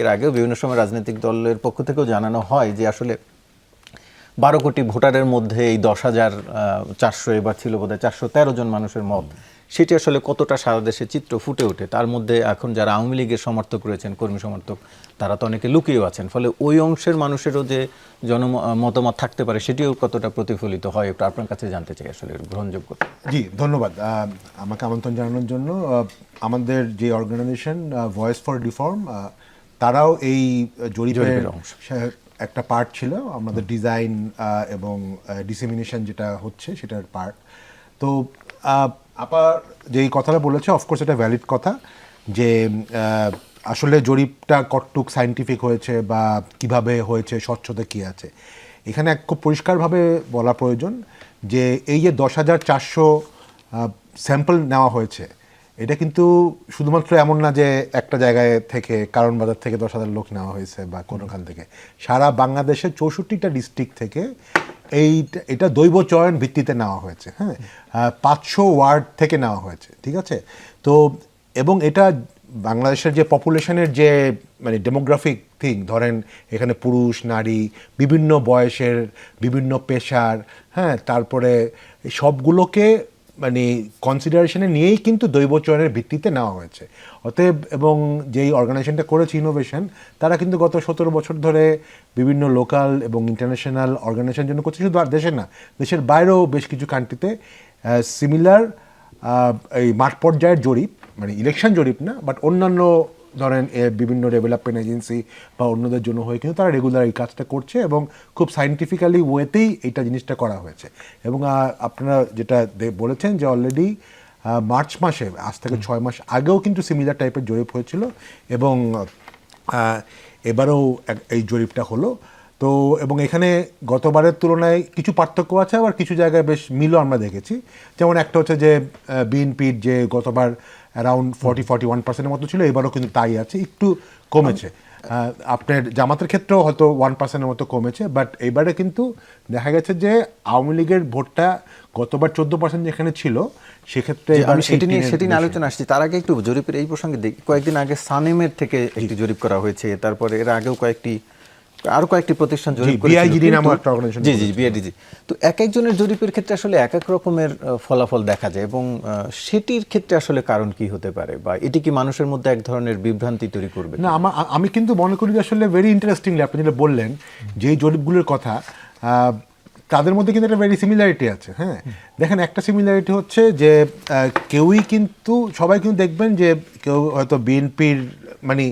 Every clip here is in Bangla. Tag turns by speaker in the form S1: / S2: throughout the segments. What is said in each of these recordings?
S1: এর আগেও বিভিন্ন সময় রাজনৈতিক দলের পক্ষ থেকেও জানানো হয় যে আসলে বারো কোটি ভোটারের মধ্যে এই দশ হাজার চারশো এবার ছিল বোধহয় চারশো তেরো জন মানুষের মত। সেটি আসলে কতটা সারা দেশে চিত্র ফুটে ওঠে, তার মধ্যে এখন যারা আওয়ামী লীগের সমর্থক রয়েছেন, কর্মী সমর্থক, তারা তো অনেকে লুকিয়েও আছেন। ফলে ওই অংশের মানুষেরও যে জন মতামত থাকতে পারে, সেটিও কতটা প্রতিফলিত হয় একটু আপনার কাছে জানতে চাই আসলে গ্রহণযোগ্য
S2: জি, ধন্যবাদ। আমাকে আমন্ত্রণ জানানোর জন্য আমাদের যে অর্গানাইজেশন ভয়েস ফর রিফর্ম তারাও এই জরিপের একটা পার্ট ছিল আমাদের ডিজাইন এবং ডিসেমিনেশন যেটা হচ্ছে সেটার পার্ট তো আহ, আপা যেই কথাটা বলেছে অফকোর্স এটা ভ্যালিড কথা যে আসলে জরিপটা কতটুক সাইন্টিফিক হয়েছে বা কীভাবে হয়েছে স্বচ্ছতা কী আছে। এখানে এক খুব পরিষ্কারভাবে বলা প্রয়োজন যে এই যে দশ হাজার চারশো স্যাম্পল নেওয়া হয়েছে এটা কিন্তু শুধুমাত্র এমন না যে একটা জায়গায় থেকে, কারণ বাজার থেকে দশ হাজার লোক নেওয়া হয়েছে বা কোনোখান থেকে। সারা বাংলাদেশের চৌষট্টিটা ডিস্ট্রিক্ট থেকে এই এটা দৈব চয়ন ভিত্তিতে নেওয়া হয়েছে হ্যাঁ? পাঁচশো ওয়ার্ড থেকে নেওয়া হয়েছে, ঠিক আছে? তো, এবং এটা বাংলাদেশের যে পপুলেশনের যে মানে ডেমোগ্রাফিক থিং ধরেন এখানে পুরুষ, নারী, বিভিন্ন বয়সের, বিভিন্ন পেশার হ্যাঁ? তারপরে সবগুলোকে মানে কনসিডারেশনে নিয়েই কিন্তু দৈব চয়নের ভিত্তিতে নেওয়া হয়েছে। অতএব এবং যেই অর্গানাইজেশনটা করেছে ইনোভেশন তারা কিন্তু গত সতেরো বছর ধরে বিভিন্ন লোকাল এবং ইন্টারন্যাশনাল অর্গানাইজেশন জন্য করছে। শুধু আর দেশে না, দেশের বাইরেও বেশ কিছু কান্ট্রিতে সিমিলার এই মাঠ পর্যায়ের জরিপ মানে ইলেকশন জরিপ না বাট অন্যান্য ধরেন এ, বিভিন্ন ডেভেলপমেন্ট এজেন্সি বা অন্যদের জন্য হয়ে কিন্তু তারা রেগুলার এই কাজটা করছে এবং খুব সাইন্টিফিক্যালি ওয়েতেই এইটা জিনিসটা করা হয়েছে। এবং আপনারা যেটা বলেছেন যে অলরেডি মার্চ মাসে আজ থেকে ছয় মাস আগেও কিন্তু সিমিলার টাইপের জরিপ হয়েছিল এবং এবারও এই জরিপটা হলো। তো এবং এখানে গতবারের তুলনায় কিছু পার্থক্য আছে আবার কিছু জায়গায় বেশ মিলও আমরা দেখেছি। যেমন একটা হচ্ছে যে বিএনপির যে গতবার অ্যারাউন্ড ফর্টি ফর্টি ওয়ান পার্সেন্টের মতো ছিল এবারও কিন্তু তাই আছে একটু কমেছে। আপনার জামাতের ক্ষেত্রেও হয়তো ওয়ান পার্সেন্টের মতো কমেছে বাট এবারে কিন্তু দেখা গেছে যে আওয়ামী লীগের ভোটটা গতবার চোদ্দ পার্সেন্ট যেখানে ছিল সেক্ষেত্রে
S1: আমি সেটি নিয়ে সেটি নিয়ে আলোচনা আসছি। তার আগে একটু জরিপের এই প্রসঙ্গে দেখি কয়েকদিন আগে সানেমের থেকে একটি জরিপ করা হয়েছে তারপরে এর আগেও কয়েকটি আরও কয়েকটি প্রতিষ্ঠান জরিপ
S2: নামক একটা organization
S1: জি জি বিআইডিজি তো এক একজনের জরিপের ক্ষেত্রে আসলে এক এক রকমের ফলাফল দেখা যায় এবং সেটির ক্ষেত্রে আসলে কারণ কি হতে পারে বা এটি কি মানুষের মধ্যে এক ধরনের বিভ্রান্তি তৈরি করবে
S2: না আমি কিন্তু মনে করি যে আসলে ভেরি ইন্টারেস্টিংলি আপনি যেটা বললেন যে জরিপগুলোর কথা আহ, তাদের মধ্যে কিন্তু একটা ভেরি সিমিলারিটি আছে হ্যাঁ? দেখেন একটা সিমিলারিটি হচ্ছে যে কেউই কিন্তু সবাই কিন্তু দেখবেন যে কেউ হয়তো বিএনপির মানে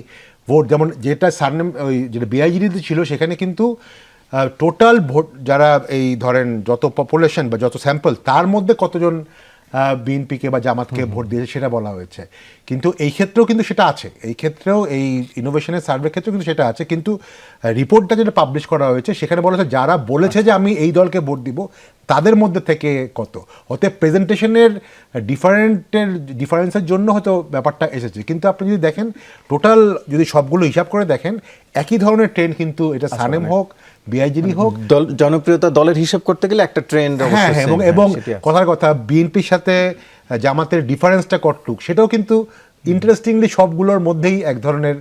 S2: ভোট, যেমন যেটা সারনেম, ওই যেটা বিআইজিডিতে ছিল, সেখানে কিন্তু টোটাল ভোট, যারা এই ধরেন যত পপুলেশন বা যত স্যাম্পল তার মধ্যে কতজন বিএনপিকে বা জামাতকে ভোট দিয়েছে সেটা বলা হয়েছে। কিন্তু এই ক্ষেত্রেও কিন্তু সেটা আছে। এই ক্ষেত্রেও এই ইনোভেশনের সার্ভের ক্ষেত্রেও কিন্তু সেটা আছে। কিন্তু রিপোর্টটা যেটা পাবলিশ করা হয়েছে সেখানে বলা হয়েছে যারা বলেছে যে আমি এই দলকে ভোট দিব তাদের মধ্যে থেকে কত? অতএব প্রেজেন্টেশনের ডিফারেন্টের ডিফারেন্সের জন্য হয়তো ব্যাপারটা এসেছে। কিন্তু আপনি যদি দেখেন টোটাল যদি সবগুলো হিসাব করে দেখেন একই ধরনের ট্রেন্ড কিন্তু এটা সানেম হোক বিআইজিডি হোক
S1: দল জনপ্রিয়তা দলের হিসাব করতে গেলে একটা ট্রেন্ড
S2: হ্যাঁ হ্যাঁ, এবং এবং কথার কথা বিএনপির সাথে জামাতের ডিফারেন্সটা কতটুক সেটাও কিন্তু ইন্টারেস্টিংলি সবগুলোর মধ্যেই এক ধরনের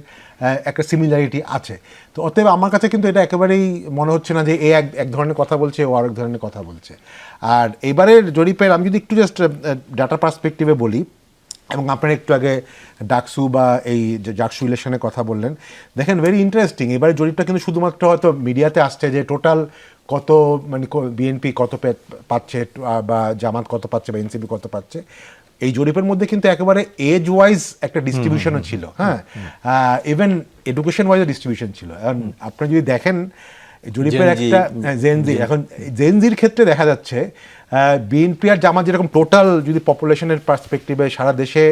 S2: একটা সিমিলারিটি আছে। তো অতএব আমার কাছে কিন্তু এটা একেবারেই মনে হচ্ছে না যে এ এক এক ধরনের কথা বলছে ও আরেক ধরনের কথা বলছে। আর এবারের জরিপের আমি যদি একটু জাস্ট ডাটা পার্সপেক্টিভে বলি এবং আপনারা একটু আগে ডাকসু বা এই যে জাকসু ইলেকশনের কথা বললেন দেখেন ভেরি ইন্টারেস্টিং এবারে জরিপটা কিন্তু শুধুমাত্র হয়তো মিডিয়াতে আসছে যে টোটাল কত মানে বিএনপি কত পাচ্ছে বা জামাত কত পাচ্ছে বা এনসিপি কত পাচ্ছে এই জরিপের মধ্যে কিন্তু একেবারে এজ ওয়াইজ একটা ডিস্ট্রিবিউশনও ছিল হ্যাঁ? ইভেন এডুকেশন ওয়াইজ ডিস্ট্রিবিউশন ছিল। আপনি যদি দেখেন জরিপের একটা জেনজি এখন জেনজির ক্ষেত্রে দেখা যাচ্ছে বিএনপি আর জামাত যেরকম টোটাল যদি পপুলেশনের পার্সপেক্টিভে সারা দেশে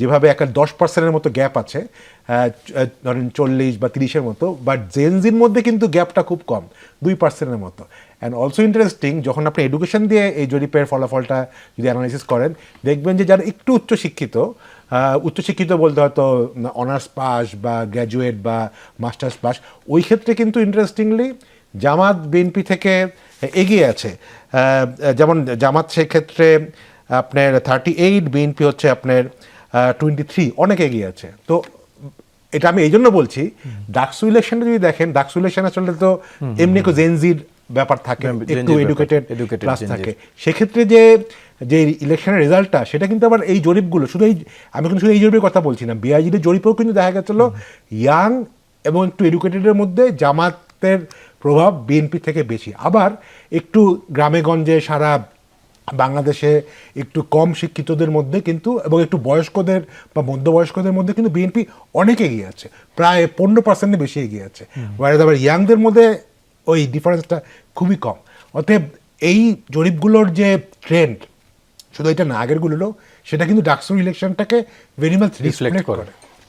S2: যেভাবে একটা দশ পার্সেন্টের মতো গ্যাপ আছে ধরেন চল্লিশ বা তিরিশের মতো বাট জেনজির মধ্যে কিন্তু গ্যাপটা খুব কম দুই পার্সেন্টের মতো। অ্যান্ড অলসো ইন্টারেস্টিং যখন আপনি এডুকেশন দিয়ে এই জরিপের ফলাফলটা যদি অ্যানালাইসিস করেন দেখবেন যে যারা একটু উচ্চশিক্ষিত উচ্চশিক্ষিত বলতে হয়তো অনার্স পাস বা গ্র্যাজুয়েট বা মাস্টার্স পাস ওই ক্ষেত্রে কিন্তু ইন্টারেস্টিংলি জামাত বিএনপি থেকে এগিয়ে আছে। যেমন জামাত সেক্ষেত্রে আপনার থার্টি এইট বিএনপি হচ্ছে আপনার টোয়েন্টি থ্রি অনেক এগিয়ে আছে। তো এটা আমি এই জন্য বলছি ডাকসু ইলেকশনটা যদি দেখেন ডাকসু ইলেকশন আসলে তো এমনি একটু জেনজির ব্যাপার থাকে একটু এডুকেটেড ক্লাস থাকে। সেক্ষেত্রে যে যে ইলেকশনের রেজাল্টটা সেটা কিন্তু আবার এই জরিপগুলো শুধু এই আমি কিন্তু শুধু এই জরিপের কথা বলছি না বিআইজির জরিপেও কিন্তু দেখা গেছিল ইয়াং এবং একটু এডুকেটেডের মধ্যে জামাতের প্রভাব বিএনপি থেকে বেশি। আবার একটু গ্রামে গঞ্জে সারা বাংলাদেশে একটু কম শিক্ষিতদের মধ্যে কিন্তু এবং একটু বয়স্কদের বা মধ্যবয়স্কদের মধ্যে কিন্তু বিএনপি অনেক এগিয়ে আছে। প্রায় পনেরো পার্সেন্টের বেশি এগিয়ে আছে। আবার ইয়াংদের মধ্যে ওই ডিফারেন্সটা খুবই কম। অতএব এই জরিপগুলোর যে ট্রেন্ড শুধু এটা না আগেরগুলো সেটা কিন্তু ডাকসুর ইলেকশনটাকে ভেরি মাচ রিফ্লেক্ট। করে।